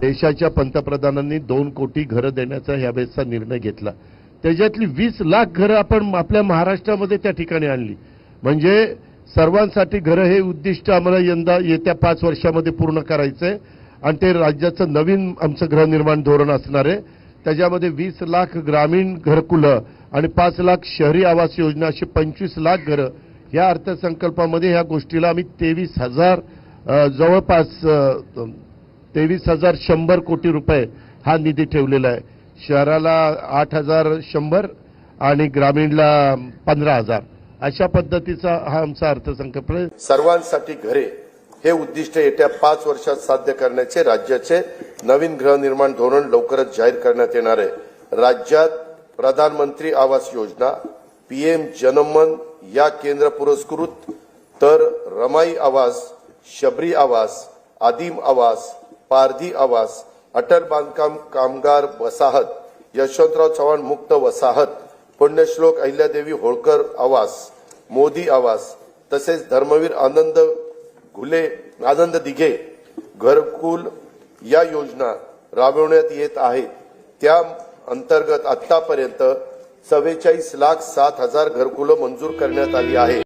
देशाच्या पंतप्रधानांनी दोन कोटी घरं देण्याचा यावेळेसचा निर्णय घेतला. त्याच्यातली वीस लाख घरं आपण आपल्या महाराष्ट्रामध्ये त्या ठिकाणी आणली. म्हणजे सर्वांसाठी घरं हे उद्दिष्ट आम्हाला यंदा येत्या पाच वर्षामध्ये पूर्ण करायचं आहे आणि ते राज्याचं नवीन आमचं गृहनिर्माण धोरण असणार आहे. त्याच्यामध्ये वीस लाख ग्रामीण घरकुलं आणि पाच लाख शहरी आवास योजना अशी पंचवीस लाख घरं या अर्थसंकल्पामध्ये ह्या गोष्टीला आम्ही तेवीस हजार जवळपास तेवीस हजार शंभर कोटी रुपये हा निधी ठेवलेला आहे. शहराला आठ हजार शंभर आणि ग्रामीणला पंधरा हजार. अशा पद्धतीचा हा आमचा अर्थसंकल्प आहे. सर्वांसाठी घरे हे उद्दिष्ट येत्या पाच वर्षात साध्य करण्याचे राज्याचे नवीन गृहनिर्माण धोरण लवकरच जाहीर करण्यात येणार आहे. राज्यात प्रधानमंत्री आवास योजना पीएम जनमन या केंद्र पुरस्कृत तर रमाई आवास शबरी आवास आदिम आवास पारधी आवास अटल बांधकाम कामगार वसाहत यशवंतराव चव्हाण मुक्त वसाहत पुण्यश्लोक अहिल्यादेवी होळकर आवास मोदी आवास तसेच धर्मवीर आनंद घुले आनंद दिघे घरकुल या योजना राबवण्यात येत आहेत त्या अंतर्गत आतापर्यंत चव्वेचाळीस लाख सात हजार घरकुलं मंजूर करण्यात आली आहे.